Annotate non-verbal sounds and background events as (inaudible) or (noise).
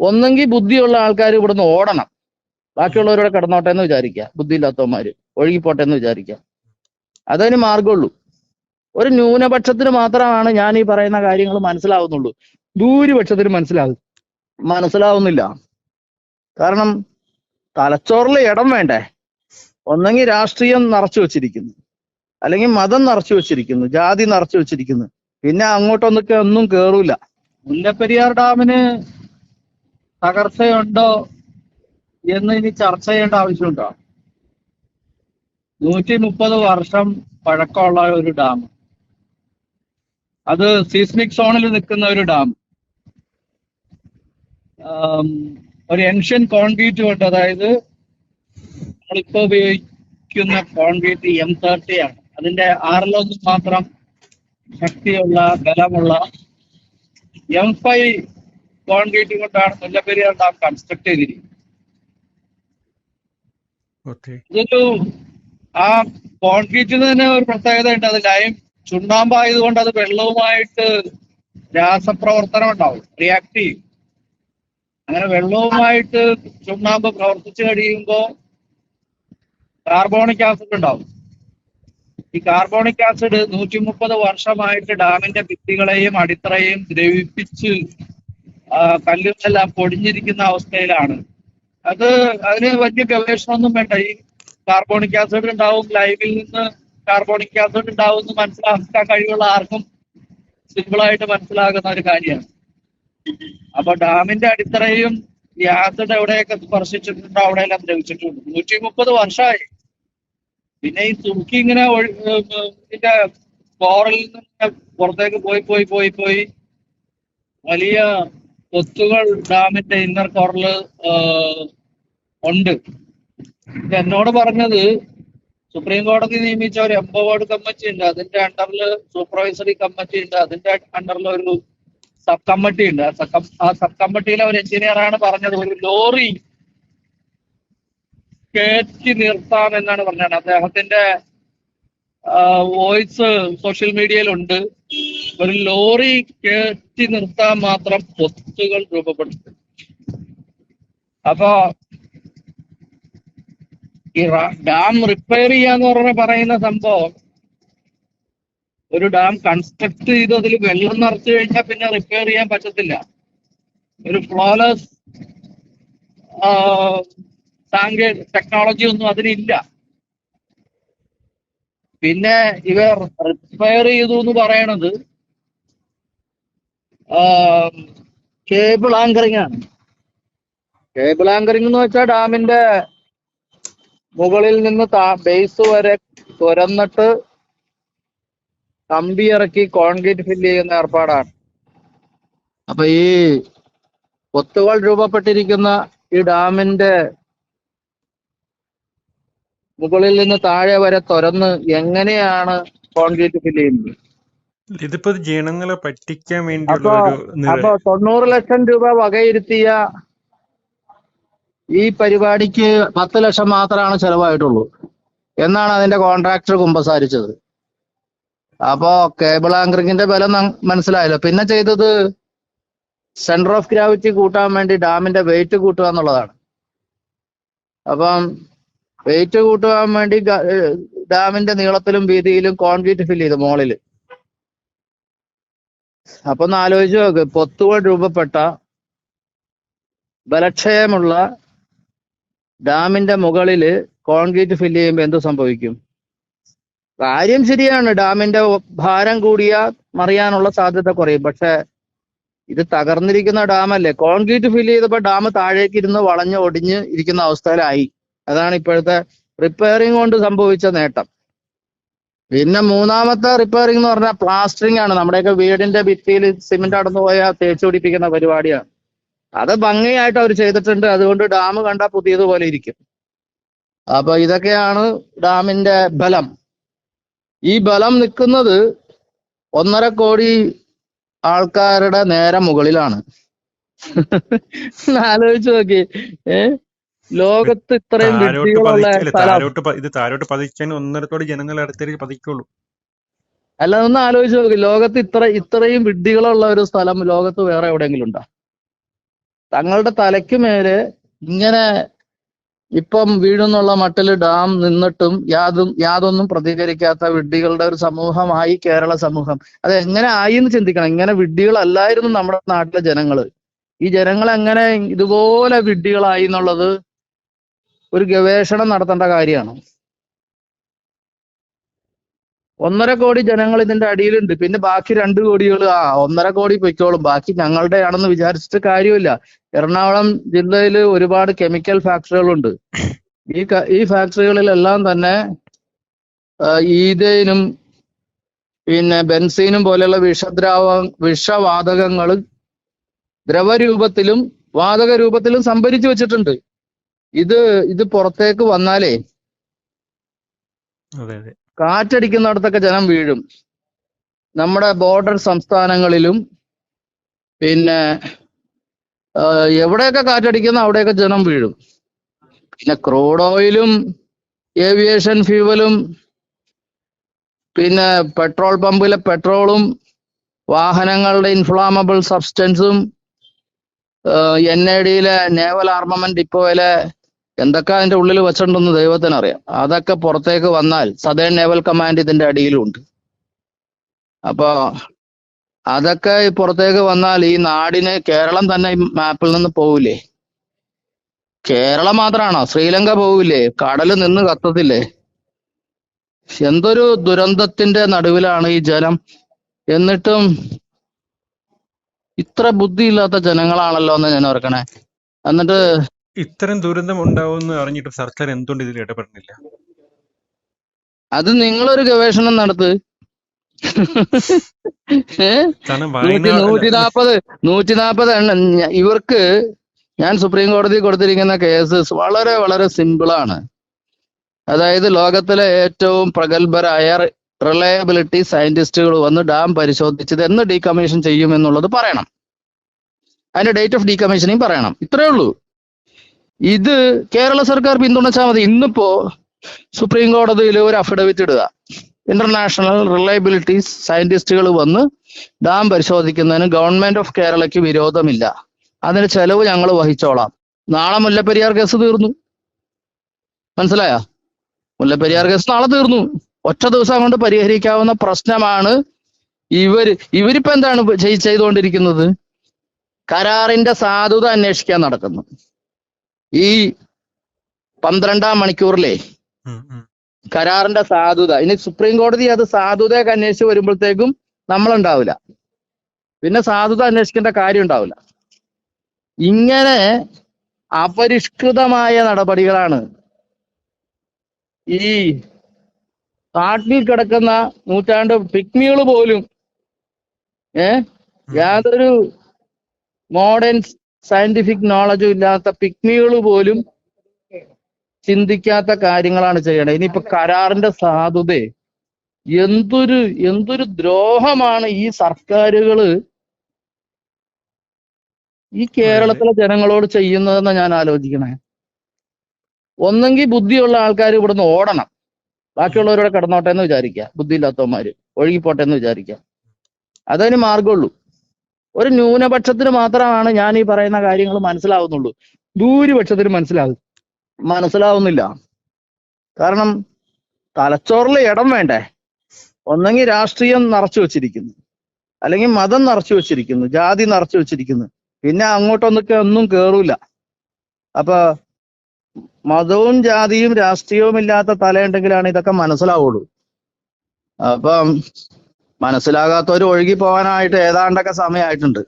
ഒന്നെങ്കിൽ ബുദ്ധിയുള്ള ആൾക്കാർ ഇവിടുന്ന് ഓടണം. ബാക്കിയുള്ളവരോടെ കിടന്നോട്ടെ എന്ന് വിചാരിക്കുക. ബുദ്ധിയില്ലാത്തവന്മാര് ഒഴുകിപ്പോട്ടെ എന്ന് വിചാരിക്കുക. അതതിന് മാർഗമുള്ളൂ ഒരു ന്യൂനപക്ഷത്തിന് മാത്രമാണ് ഞാൻ ഈ പറയുന്ന കാര്യങ്ങൾ മനസ്സിലാവുന്നുള്ളൂ. ഭൂരിപക്ഷത്തിന് മനസ്സിലാവും. മനസ്സിലാവുന്നില്ല. കാരണം തലച്ചോറിൽ ഇടം വേണ്ടേ? ഒന്നെങ്കിൽ രാഷ്ട്രീയം നിറച്ചു വെച്ചിരിക്കുന്നു. അല്ലെങ്കിൽ മതം നിറച്ചു വെച്ചിരിക്കുന്നു. ജാതി നിറച്ചു വെച്ചിരിക്കുന്നു. പിന്നെ അങ്ങോട്ടൊന്നൊക്കെ ഒന്നും കേറൂല. മുല്ലപ്പെരിയാർ ഡാമിന് തകർച്ചയുണ്ടോ എന്ന് ഇനി ചർച്ച ചെയ്യേണ്ട ആവശ്യമുണ്ടോ? നൂറ്റി മുപ്പത് വർഷം പഴക്കമുള്ള ഒരു ഡാം. അത് സീസ്മിക് സോണിൽ നിൽക്കുന്ന ഒരു ഡാം. ഒരു എൻഷ്യൻ കോൺക്രീറ്റ് കൊണ്ട് അതായത് നമ്മളിപ്പോ ഉപയോഗിക്കുന്ന കോൺക്രീറ്റ് എം തേർട്ടി ആണ്. അതിന്റെ ആറിലൊന്ന് മാത്രം ശക്തിയുള്ള ബലമുള്ള എം ഫൈവ് കോൺക്രീറ്റ് കൊണ്ടാണ് മുല്ലപ്പെരിയാർ ഡാം കൺസ്ട്രക്ട് ചെയ്തിരിക്കുന്നത്. ഇതൊരു ആ കോൺക്രീറ്റിന് തന്നെ ഒരു പ്രത്യേകത ഉണ്ട്. അത് ലൈം ചുണ്ണാമ്പായതുകൊണ്ട് അത് വെള്ളവുമായിട്ട് രാസപ്രവർത്തനം ഉണ്ടാവും. റിയാക്ട് ചെയ്യും. അങ്ങനെ വെള്ളവുമായിട്ട് ചുണ്ണാമ്പ് പ്രവർത്തിച്ചു കഴിയുമ്പോൾ കാർബോണിക് ആസിഡ് ഉണ്ടാവും. ഈ കാർബോണിക് ആസിഡ് നൂറ്റി മുപ്പത് വർഷമായിട്ട് ഡാമിന്റെ ഭിത്തികളെയും അടിത്തറയും ദ്രവിപ്പിച്ച് കല്ലുകളെല്ലാം പൊടിഞ്ഞിരിക്കുന്ന അവസ്ഥയിലാണ്. അത് അതിന് വലിയ ഗവേഷണമൊന്നും വേണ്ട. ഈ കാർബോണിക് ആസിഡ് ഉണ്ടാവും ലൈവിൽ നിന്ന് കാർബോണിക് ആസിഡ് ഉണ്ടാവും എന്ന് മനസ്സിലാക്കാൻ കഴിവുള്ള ആർക്കും സിമ്പിളായിട്ട് മനസ്സിലാകുന്ന ഒരു കാര്യമാണ്. അപ്പൊ ഡാമിന്റെ അടിത്തറയും ഈ ആസിഡ് എവിടെയൊക്കെ സ്പർശിച്ചിട്ടുണ്ടോ അവിടെയെല്ലാം ദ്രവിച്ചിട്ടുണ്ട്. നൂറ്റി മുപ്പത് വർഷമായി. പിന്നെ ഈ തുർക്കി ഇങ്ങനെ ഇതിന്റെ കോറിൽ നിന്ന് പുറത്തേക്ക് പോയി പോയി പോയി പോയി വലിയ കൊത്തുകൾ ഡാമിന്റെ ഇന്നർ കോറിൽ ഉണ്ട്. എന്നോട് പറഞ്ഞത് സുപ്രീം കോടതി നിയമിച്ച ഒരു എംപവേർഡ് കമ്മിറ്റി ഉണ്ട്. അതിന്റെ അണ്ടറിൽ സൂപ്പർവൈസറി കമ്മിറ്റി ഉണ്ട്. അതിന്റെ അണ്ടറിൽ ഒരു സബ് കമ്മിറ്റി ഉണ്ട്. ആ സബ് കമ്മിറ്റിയിലെ ഒരു എഞ്ചിനീയറാണ് പറഞ്ഞത്. ഒരു ലോറി കയറ്റി നിർത്താം എന്നാണ് പറഞ്ഞത്. അദ്ദേഹത്തിന്റെ വോയിസ് സോഷ്യൽ മീഡിയയിലുണ്ട് ഒരു ലോറി കയറ്റി നിർത്താൻ മാത്രം പൊത്തുകൾ രൂപപ്പെടുത്തി അപ്പൊ ഈ ഡാം റിപ്പയർ ചെയ്യാന്ന് പറഞ്ഞ പറയുന്ന സംഭവം ഒരു ഡാം കൺസ്ട്രക്ട് ചെയ്ത് അതിൽ വെള്ളം നിറച്ചു കഴിഞ്ഞാൽ പിന്നെ റിപ്പയർ ചെയ്യാൻ പറ്റത്തില്ല. ഒരു ഫ്ലോലെസ് സാങ്കേ ടെക്നോളജി ഒന്നും അതിനില്ല പിന്നെ ഇവർ റിപ്പയർ ചെയ്തു എന്ന് പറയണത് കേബിൾ ആങ്കറിംഗ് ആണ്. കേബിൾ ആങ്കറിംഗ് എന്ന് വെച്ചാൽ ഡാമിന്റെ മുകളിൽ നിന്ന് ബേസ് വരെ തുരന്നിട്ട് കമ്പി ഇറക്കി കോൺക്രീറ്റ് ഫില്ല് ചെയ്യുന്ന ഏർപ്പാടാണ്. അപ്പൊ ഈ കൊത്തുകൾ രൂപപ്പെട്ടിരിക്കുന്ന ഈ ഡാമിന്റെ മുകളിൽ നിന്ന് താഴെ വരെ തുരന്ന് എങ്ങനെയാണ് കോൺക്രീറ്റ് ഫില്ല് ചെയ്യുന്നത്? ഇതിപ്പോ ജനങ്ങളെ പറ്റിക്കാൻ വേണ്ടി അപ്പൊ തൊണ്ണൂറ് ലക്ഷം രൂപ വകയിരുത്തിയ ഈ പരിപാടിക്ക് പത്ത് ലക്ഷം മാത്രമാണ് ചെലവായിട്ടുള്ളൂ. എന്നാണ് അതിന്റെ കോൺട്രാക്ടർ കുമ്പസാരിച്ചത്. അപ്പോ കേബിൾ ആങ്കറിങ്ങിന്റെ ബലം മനസ്സിലായല്ലോ. പിന്നെ ചെയ്തത് സെന്റർ ഓഫ് ഗ്രാവിറ്റി കൂട്ടാൻ വേണ്ടി ഡാമിന്റെ വെയിറ്റ് കൂട്ടുക എന്നുള്ളതാണ്. അപ്പം വെയിറ്റ് കൂട്ടുവാൻ വേണ്ടി ഡാമിന്റെ നീളത്തിലും വീതിയിലും കോൺക്രീറ്റ് ഫില്ല് ചെയ്തു മോളിൽ. അപ്പൊ ഒന്ന് ആലോചിച്ച് നോക്ക്. പൊത്തുകൾ രൂപപ്പെട്ട ബലക്ഷയമുള്ള ഡാമിന്റെ മുകളിൽ കോൺക്രീറ്റ് ഫില്ല് ചെയ്യുമ്പോൾ എന്ത് സംഭവിക്കും? കാര്യം ശരിയാണ്. ഡാമിന്റെ ഭാരം കൂടിയ മറിയാനുള്ള സാധ്യത കുറയും. പക്ഷെ ഇത് തകർന്നിരിക്കുന്ന ഡാമല്ലേ? കോൺക്രീറ്റ് ഫില്ല് ചെയ്തപ്പോൾ ഡാം താഴേക്ക് ഇരുന്ന് വളഞ്ഞ് ഒടിഞ്ഞ് ഇരിക്കുന്ന അവസ്ഥയിലായി. അതാണ് ഇപ്പോഴത്തെ റിപ്പയറിംഗ് കൊണ്ട് സംഭവിച്ച നേട്ടം. പിന്നെ മൂന്നാമത്തെ റിപ്പയറിംഗ് എന്ന് പറഞ്ഞാൽ പ്ലാസ്റ്ററിംഗ് ആണ്. നമ്മുടെയൊക്കെ വീടിന്റെ ഭിത്തിയിൽ സിമെന്റ് അടന്നു പോയ തേച്ച് പിടിപ്പിക്കുന്ന പരിപാടിയാണ്. അത് ഭംഗിയായിട്ട് അവർ ചെയ്തിട്ടുണ്ട്. അതുകൊണ്ട് ഡാം കണ്ടാൽ പുതിയതുപോലെ ഇരിക്കും. അപ്പൊ ഇതൊക്കെയാണ് ഡാമിന്റെ ബലം. ഈ ബലം നിൽക്കുന്നത് ഒന്നര കോടി ആൾക്കാരുടെ നേരെ മുകളിലാണ്. (laughs) ആലോചിച്ചു നോക്കി ഏ? ലോകത്ത് ഇത്രയും ഇത് താരോട്ട് പതിച്ചാൽ ഒന്നരത്തോടെ ജനങ്ങളുടെ അടുത്തേക്ക് പതിക്കുള്ളൂ. അല്ല ഒന്ന് ആലോചിച്ച് നോക്ക്. ലോകത്ത് ഇത്ര ഇത്രയും വിഡ്ഢികളുള്ള ഒരു സ്ഥലം ലോകത്ത് വേറെ എവിടെയെങ്കിലും ഉണ്ടോ? തങ്ങളുടെ തലയ്ക്ക് മേലെ ഇങ്ങനെ ഇപ്പം വീഴുന്നുള്ള മട്ടിൽ ഡാം നിന്നിട്ടും യാതും യാതൊന്നും പ്രതികരിക്കാത്ത വിഡ്ഢികളുടെ ഒരു സമൂഹമായി കേരള സമൂഹം. അത് എങ്ങനെ ആയി എന്ന് ചിന്തിക്കണം. ഇങ്ങനെ വിഡ്ഢികളല്ലായിരുന്നു നമ്മുടെ നാട്ടിലെ ജനങ്ങൾ. ഈ ജനങ്ങൾ എങ്ങനെ ഇതുപോലെ വിഡ്ഢികളായി എന്നുള്ളത് ഒരു ഗവേഷണം നടത്തേണ്ട കാര്യമാണ്. ഒന്നര കോടി ജനങ്ങൾ ഇതിന്റെ അടിയിലുണ്ട്. പിന്നെ ബാക്കി രണ്ട് കോടികൾ ആ ഒന്നര കോടി പൊയ്ക്കോളും. ബാക്കി ഞങ്ങളുടെയാണെന്ന് വിചാരിച്ചിട്ട് കാര്യമില്ല. എറണാകുളം ജില്ലയിൽ ഒരുപാട് കെമിക്കൽ ഫാക്ടറികളുണ്ട്. ഈ ഈ ഫാക്ടറികളിലെല്ലാം തന്നെ ഈതയിനും പിന്നെ ബെൻസീനും പോലെയുള്ള വിഷദ്രാവ വിഷവാതകങ്ങൾ ദ്രവരൂപത്തിലും വാതക രൂപത്തിലും സംഭരിച്ചു വെച്ചിട്ടുണ്ട്. ഇത് ഇത് പുറത്തേക്ക് വന്നാലേ കാറ്റടിക്കുന്നിടത്തൊക്കെ ജനം വീഴും. നമ്മുടെ ബോർഡർ സംസ്ഥാനങ്ങളിലും പിന്നെ എവിടെയൊക്കെ കാറ്റടിക്കുന്ന അവിടെയൊക്കെ ജനം വീഴും. പിന്നെ ക്രൂഡ് ഓയിലും ഏവിയേഷൻ ഫ്യൂവലും പിന്നെ പെട്രോൾ പമ്പിലെ പെട്രോളും വാഹനങ്ങളുടെ ഇൻഫ്ലാമബിൾ സബ്സ്റ്റൻസും എൻ ഐ ഡിയിലെ നേവൽ ആർമമെന്റ് ഡിപ്പോയിലെ എന്തൊക്കെ അതിന്റെ ഉള്ളിൽ വെച്ചിട്ടുണ്ടെന്ന് ദൈവത്തിനറിയാം അതൊക്കെ പുറത്തേക്ക് വന്നാൽ സദേൺ നേവൽ കമാൻഡ് ഇതിന്റെ അടിയിലുണ്ട്. അപ്പോ അതൊക്കെ പുറത്തേക്ക് വന്നാൽ ഈ നാടിന് കേരളം തന്നെ മാപ്പിൽ നിന്ന് പോവില്ലേ? കേരളം മാത്രമാണോ ശ്രീലങ്ക പോവില്ലേ? കടൽ നിന്ന് കത്തത്തില്ലേ? എന്തൊരു ദുരന്തത്തിന്റെ നടുവിലാണ് ഈ ജനം. എന്നിട്ടും ഇത്ര ബുദ്ധിയില്ലാത്ത ജനങ്ങളാണല്ലോ എന്ന് ഞാൻ ഓർക്കണേ. എന്നിട്ട് ഇത്തരം ദുരന്തം ഉണ്ടാവുമെന്ന് അറിഞ്ഞിട്ട് സർക്കാർ എന്തുകൊണ്ട് ഇതിൽ ഇടപെടുന്നില്ല? അത് നിങ്ങളൊരു ഗവേഷണം നടത്ത്. നൂറ്റി നാപ്പത് നൂറ്റി നാപ്പത് എണ്ണം ഇവർക്ക് ഞാൻ സുപ്രീം കോടതി കൊടുത്തിരിക്കുന്ന കേസ് വളരെ വളരെ സിമ്പിളാണ്. അതായത് ലോകത്തിലെ ഏറ്റവും പ്രഗത്ഭരായ റിലയബിലിറ്റി സയന്റിസ്റ്റുകൾ വന്ന് ഡാം പരിശോധിച്ചത് എന്ന് ഡീകമ്മീഷൻ ചെയ്യുമെന്നുള്ളത് പറയണം. അതിന്റെ ഡേറ്റ് ഓഫ് ഡീകമ്മീഷനിങ് പറയണം. ഇത്രയേ ഉള്ളൂ. ഇത് കേരള സർക്കാർ പിന്തുണച്ചാൽ മതി. ഇന്നിപ്പോ സുപ്രീം കോടതിയിൽ ഒരു അഫിഡവിറ്റ് ഇടുക. ഇന്റർനാഷണൽ റിലയബിലിറ്റി സയന്റിസ്റ്റുകൾ വന്ന് ഡാം പരിശോധിക്കുന്നതിന് ഗവൺമെന്റ് ഓഫ് കേരളയ്ക്ക് വിരോധമില്ല. അതിന് ചെലവ് ഞങ്ങൾ വഹിച്ചോളാം. നാളെ മുല്ലപ്പെരിയാർ കേസ് തീർന്നു. മനസ്സിലായ? മുല്ലപ്പെരിയാർ കേസ് നാളെ തീർന്നു. ഒറ്റ ദിവസം കൊണ്ട് പരിഹരിക്കാവുന്ന പ്രശ്നമാണ് ഇവർ. ഇവരിപ്പോ എന്താണ് ചെയ്തുകൊണ്ടിരിക്കുന്നത്? കരാറിന്റെ സാധുത അന്വേഷിക്കാൻ നടക്കുന്നു. ഈ പന്ത്രണ്ടാം മണിക്കൂറിലെ. കരാറിന്റെ സാധുത. ഇനി സുപ്രീം കോടതി അത് സാധുതയൊക്കെ അന്വേഷിച്ച് വരുമ്പോഴത്തേക്കും നമ്മളുണ്ടാവില്ല. പിന്നെ സാധുത അന്വേഷിക്കേണ്ട കാര്യം ഉണ്ടാവില്ല. ഇങ്ങനെ അപരിഷ്കൃതമായ നടപടികളാണ് ഈ കാട്ടിൽ കിടക്കുന്ന നൂറ്റാണ്ട് പിക്മികൾ പോലും ഏ? യാതൊരു മോഡേൺ സയന്റിഫിക് നോളജും ഇല്ലാത്ത പിക്മികൾ പോലും ചിന്തിക്കാത്ത കാര്യങ്ങളാണ് ചെയ്യണത് ഇനിയിപ്പോ കരാറിന്റെ സാധുത എന്തൊരു എന്തൊരു ദ്രോഹമാണ് ഈ സർക്കാരുകൾ ഈ കേരളത്തിലെ ജനങ്ങളോട് ചെയ്യുന്നതെന്ന് ഞാൻ ആലോചിക്കണേ. ഒന്നെങ്കിൽ ബുദ്ധിയുള്ള ആൾക്കാർ ഇവിടുന്ന് ഓടണം. ബാക്കിയുള്ളവരോട് കിടന്നോട്ടെ എന്ന് വിചാരിക്കുക. ബുദ്ധിയില്ലാത്തവന്മാര്. ഒഴുകിപ്പോട്ടെ എന്ന് വിചാരിക്കുക. അതതിന് മാർഗമുള്ളൂ ഒരു ന്യൂനപക്ഷത്തിന് മാത്രമാണ് ഞാൻ ഈ പറയുന്ന കാര്യങ്ങൾ മനസ്സിലാവുന്നുള്ളൂ. ഭൂരിപക്ഷത്തിന് മനസ്സിലാവും. മനസ്സിലാവുന്നില്ല. കാരണം തലച്ചോറിൽ ഇടം വേണ്ടേ? ഒന്നെങ്കിൽ രാഷ്ട്രീയം നിറച്ചു വെച്ചിരിക്കുന്നു. അല്ലെങ്കിൽ മതം നിറച്ചു വെച്ചിരിക്കുന്നു. ജാതി നിറച്ചു വെച്ചിരിക്കുന്നു. പിന്നെ അങ്ങോട്ടൊന്നൊക്കെ ഒന്നും കേറൂല. അപ്പൊ മതവും ജാതിയും രാഷ്ട്രീയവും ഇല്ലാത്ത തലയുണ്ടെങ്കിലാണ് ഇതൊക്കെ മനസ്സിലാവുള്ളൂ. അപ്പം മനസ്സിലാകാത്തവർ ഒഴുകി പോകാനായിട്ട് ഏതാണ്ടൊക്കെ സമയമായിട്ടുണ്ട്.